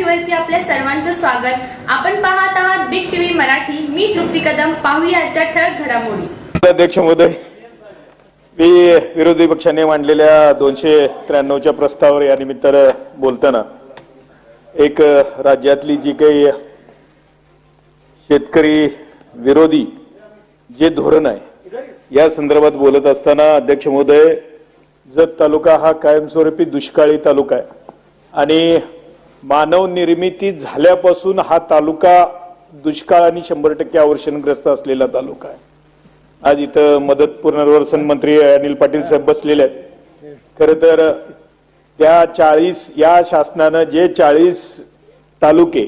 मराठीवरती आपल्या सर्वांचं स्वागत. आपण पाहत आहात बिग टीव्ही मराठी. मी तृप्ती कदम. पाहूया आजच्या ठळक घडामोडी. अध्यक्ष महोदय मी विरोधी पक्षाने मांडलेल्या दोनशे त्र्याण्णवच्या प्रस्तावावर या निमित्तानं बोलताना एक राज्यातली जी काही शेतकरी विरोधी जे धोरण आहे या संदर्भात बोलत असताना अध्यक्ष महोदय जत तालुका हा कायमस्वरूपी दुष्काळी तालुका आहे. आणि मानव निर्मिती झाल्यापासून हा तालुका दुष्काळ आणि शंभर टक्के अवर्षणग्रस्त असलेला तालुका आहे. आज इथं मदत पुनर्वसन मंत्री अनिल पाटील साहेब बसलेले आहेत. खर तर त्या चाळीस या शासनानं जे चाळीस तालुके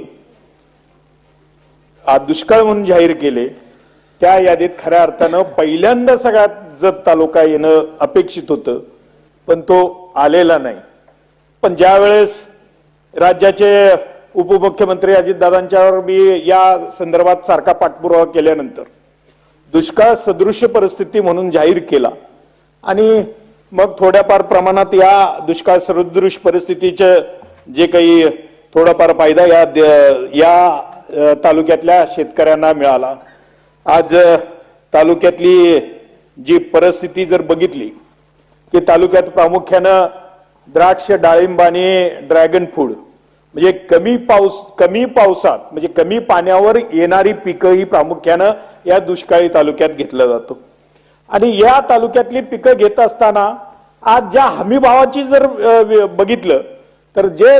दुष्काळ म्हणून जाहीर केले त्या यादीत खऱ्या अर्थानं पहिल्यांदा सगळ्यात जत तालुका येणं अपेक्षित होतं पण तो आलेला नाही. पण ज्या वेळेस राज्याचे उपमुख्यमंत्री अजितदादांच्यावर मी या संदर्भात सारखा पाठपुरावा केल्यानंतर दुष्काळ सदृश्य परिस्थिती म्हणून जाहीर केला. आणि मग थोड्याफार प्रमाणात या दुष्काळ सदृश परिस्थितीचे जे काही थोडाफार फायदा या द- या तालुक्यातल्या शेतकऱ्यांना मिळाला. आज तालुक्यातली जी परिस्थिती जर बघितली की तालुक्यात प्रामुख्यानं द्राक्ष डाळिंब आणि ड्रॅगन फूड म्हणजे कमी पाऊस कमी पावसात म्हणजे कमी पाण्यावर येणारी पिकं ही प्रामुख्यानं या दुष्काळी तालुक्यात घेतलं जातो. आणि या तालुक्यातली पिकं घेत असताना आज ज्या हमीभावाची जर बघितलं तर जे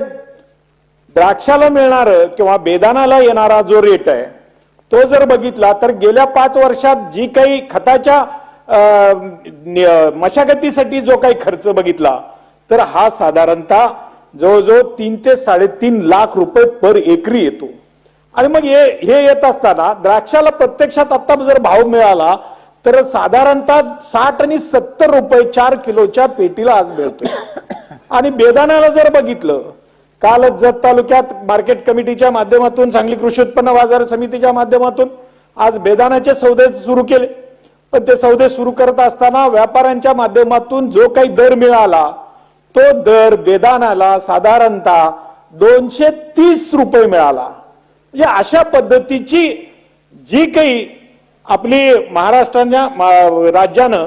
द्राक्षाला मिळणार किंवा बेदानाला येणारा जो रेट आहे तो जर बघितला तर गेल्या पाच वर्षात जी काही खताच्या मशागतीसाठी जो काही खर्च बघितला तर हा साधारणतः जवळजवळ तीन ते साडेतीन लाख रुपये पर एकरी येतो. आणि मग हे हे येत असताना द्राक्षाला प्रत्यक्षात आता जर भाव मिळाला तर साधारणतः साठ आणि सत्तर रुपये चार किलोच्या पेटीला आज मिळतोय. आणि बेदाण्याला जर बघितलं कालच जत तालुक्यात मार्केट कमिटीच्या माध्यमातून सांगली कृषी उत्पन्न बाजार समितीच्या माध्यमातून आज बेदाण्याचे सौदे सुरू केले. पण ते सौदे सुरू करत असताना व्यापाऱ्यांच्या माध्यमातून जो काही दर मिळाला तो दर बेदानाला साधारणतः दोनशे तीस रुपये मिळाला. म्हणजे अशा पद्धतीची जी काही आपली महाराष्ट्राच्या राज्यानं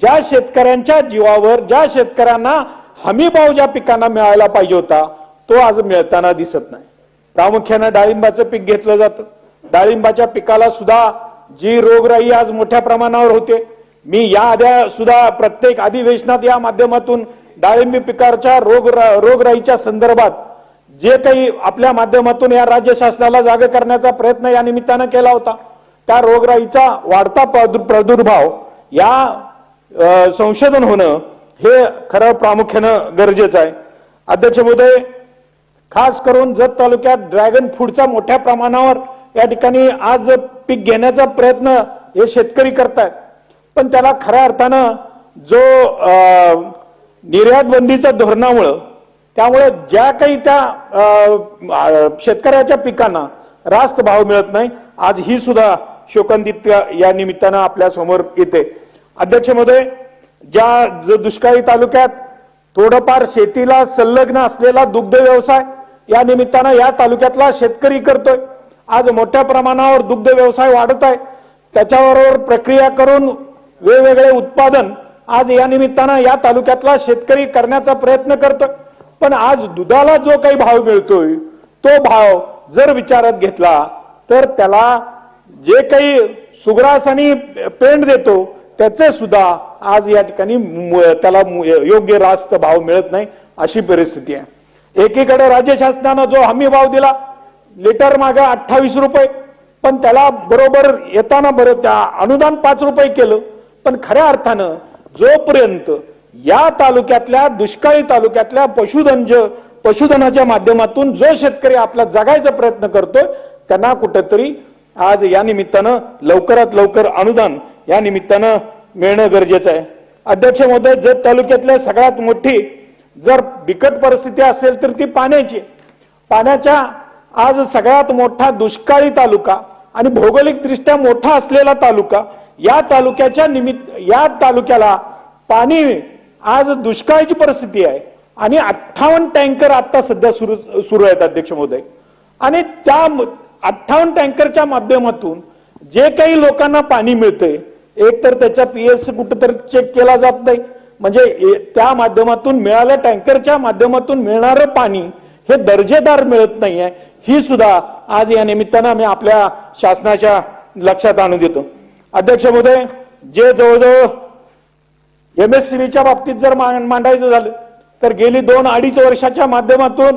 ज्या शेतकऱ्यांच्या जीवावर ज्या शेतकऱ्यांना हमी भाव ज्या पिकांना मिळायला पाहिजे होता तो आज मिळताना दिसत नाही. प्रामुख्यानं डाळिंबाचं पीक घेतलं जातं. डाळिंबाच्या पिकाला सुद्धा जी रोगराई आज मोठ्या प्रमाणावर होते. मी या आद्या सुद्धा प्रत्येक अधिवेशनात या माध्यमातून डाळिंबी पिकाच्या रोग रोगराईच्या संदर्भात जे काही आपल्या माध्यमातून या राज्य शासनाला जागे करण्याचा प्रयत्न या निमित्तानं केला होता त्या रोगराईचा वाढता प्रादुर्भाव या संशोधन होणं हे खरं प्रामुख्यानं गरजेचं आहे. अध्यक्ष महोदय खास करून जत तालुक्यात ड्रॅगन फूडचा मोठ्या प्रमाणावर या ठिकाणी आज पीक घेण्याचा प्रयत्न हे शेतकरी करतायत. पण त्याला खऱ्या अर्थानं जो निर्यात बंदीच्या धोरणामुळं त्यामुळे ज्या काही त्या शेतकऱ्याच्या पिकांना रास्त भाव मिळत नाही आज ही सुद्धा शोकांतिक या निमित्तानं आपल्यासमोर येते. अध्यक्ष महोदय ज्या दुष्काळी तालुक्यात थोडंफार शेतीला संलग्न असलेला दुग्ध व्यवसाय या निमित्तानं या तालुक्यातला शेतकरी करतोय. आज मोठ्या प्रमाणावर दुग्ध व्यवसाय वाढत आहे. त्याच्याबरोबर प्रक्रिया करून वेगवेगळे उत्पादन आज या निमित्तानं या तालुक्यातला शेतकरी करण्याचा प्रयत्न करतो पण आज दुधाला जो काही भाव मिळतोय तो भाव जर विचारात घेतला तर त्याला जे काही सुग्रास आणि पेंड देतो त्याचे सुद्धा आज या ठिकाणी मु- त्याला योग्य रास्त भाव मिळत नाही अशी परिस्थिती आहे. एकीकडे राज्य शासनानं जो हमी भाव दिला लिटर मागे अठ्ठावीस रुपये पण त्याला बरोबर येताना बरोबर त्या अनुदान पाच रुपये केलं पण खऱ्या अर्थानं जोपर्यंत या तालुक्यातल्या दुष्काळी तालुक्यातल्या पशुधन पशुधनाच्या माध्यमातून जो शेतकरी आपला जगायचा प्रयत्न करतोय त्यांना कुठेतरी आज या निमित्तानं लवकरात लवकर अनुदान या निमित्तानं मिळणं गरजेचं आहे. अध्यक्ष महोदय जत तालुक्यातल्या सगळ्यात मोठी जर बिकट परिस्थिती असेल तर ती पाण्याची पाण्याच्या आज सगळ्यात मोठा दुष्काळी तालुका आणि भौगोलिकदृष्ट्या मोठा असलेला तालुका या तालुक्याच्या निमित्त या तालुक्याला पाणी आज दुष्काळाची परिस्थिती आहे. आणि अठ्ठावन्न टँकर आता सध्या सुरू सुरू आहेत अध्यक्ष महोदय. आणि त्या अठ्ठावन्न टँकरच्या माध्यमातून जे काही लोकांना पाणी मिळतंय एक तर त्याचा पीएस कुठंतरी चेक केला जात नाही. म्हणजे त्या माध्यमातून मिळाल्या टँकरच्या माध्यमातून मिळणारं पाणी हे दर्जेदार मिळत नाहीये. ही सुद्धा आज या निमित्तानं आम्ही आपल्या शासनाच्या लक्षात आणून देतो. अध्यक्ष महोदय जे जवळजवळ एमएससीबीच्या बाबतीत जर मांडायचं झालं तर गेली दोन अडीच वर्षाच्या माध्यमातून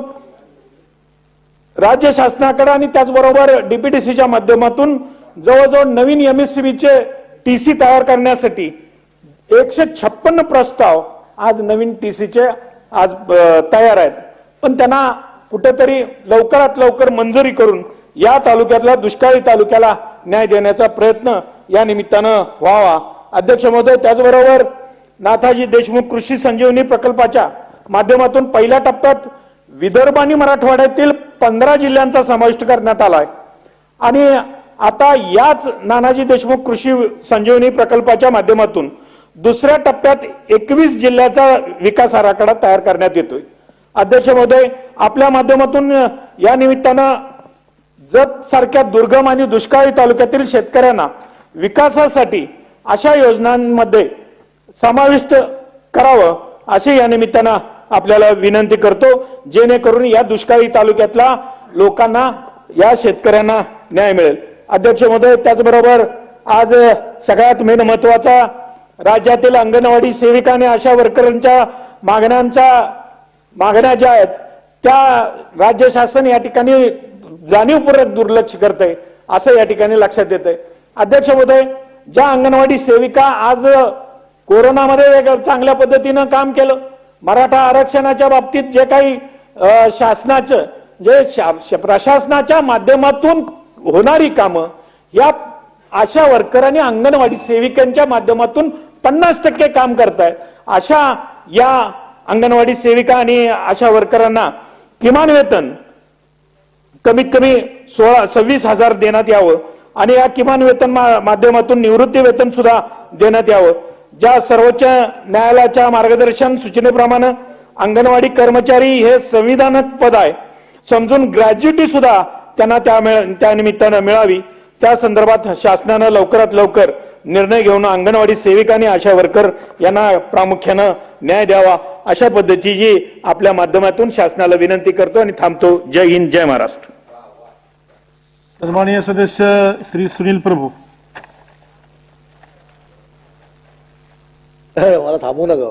राज्य शासनाकडे आणि त्याचबरोबर डीपीटीसीच्या माध्यमातून जवळजवळ नवीन एमएससीबीचे टीसी तयार करण्यासाठी एकशे छप्पन्न प्रस्ताव आज नवीन टीसीचे आज तयार आहेत. पण त्यांना कुठेतरी लवकरात लवकर मंजुरी करून या तालुक्यातल्या दुष्काळी तालुक्याला न्याय देण्याचा प्रयत्न या निमित्तानं व्हावा. अध्यक्ष महोदय त्याचबरोबर नाथाजी देशमुख कृषी संजीवनी प्रकल्पाच्या माध्यमातून पहिल्या टप्प्यात विदर्भ आणि मराठवाड्यातील पंधरा जिल्ह्यांचा समाविष्ट करण्यात आलाय. आणि आता याच नानाजी देशमुख कृषी संजीवनी प्रकल्पाच्या माध्यमातून दुसऱ्या टप्प्यात एकवीस जिल्ह्याचा विकास आराखडा तयार करण्यात येतोय. अध्यक्ष महोदय आपल्या माध्यमातून या निमित्तानं जत सारख्या दुर्गम आणि दुष्काळी तालुक्यातील शेतकऱ्यांना विकासासाठी अशा योजनांमध्ये समाविष्ट करावं असे या निमित्तानं आपल्याला विनंती करतो. जेणेकरून या दुष्काळी तालुक्यातल्या लोकांना या शेतकऱ्यांना न्याय मिळेल. अध्यक्ष महोदय त्याचबरोबर आज सगळ्यात मेन महत्त्वाचा राज्यातील अंगणवाडी सेविका आणि आशा वर्करांच्या मागण्यांच्या मागण्या ज्या आहेत त्या राज्य शासन या ठिकाणी जाणीवपूर्वक दुर्लक्ष करत आहे असं या ठिकाणी लक्षात येत आहे अध्यक्ष महोदय ज्या अंगणवाडी सेविका आज कोरोनामध्ये चांगल्या पद्धतीनं काम केलं. मराठा आरक्षणाच्या बाबतीत जे काही शासनाचं जे शा- प्रशासनाच्या माध्यमातून होणारी कामं या अशा वर्कर आणि अंगणवाडी सेविकांच्या माध्यमातून पन्नास टक्के काम करताय. अशा या अंगणवाडी सेविका आणि आशा वर्करांना किमान वेतन कमीत कमी सोळा सव्वीस हजार देण्यात यावं. आणि या किमान वेतन मा- माध्यमातून निवृत्ती वेतन सुद्धा देण्यात यावं. ज्या सर्वोच्च न्यायालयाच्या मार्गदर्शन सूचनेप्रमाणे अंगणवाडी कर्मचारी हे संविधानात पद आहे. समजून ग्रॅज्युटी सुद्धा त्यांना त्या त्यानिमित्तानं मिळावी. त्या संदर्भात शासनानं लवकरात लवकर निर्णय घेऊन अंगणवाडी सेविका आणि आशा वर्कर यांना प्रामुख्यानं न्याय द्यावा. अशा पद्धतीची आपल्या माध्यमातून शासनाला विनंती करतो आणि थांबतो. जय हिंद जय महाराष्ट्र. सन्माननीय सदस्य श्री सुनील प्रभू मला थांबू नका.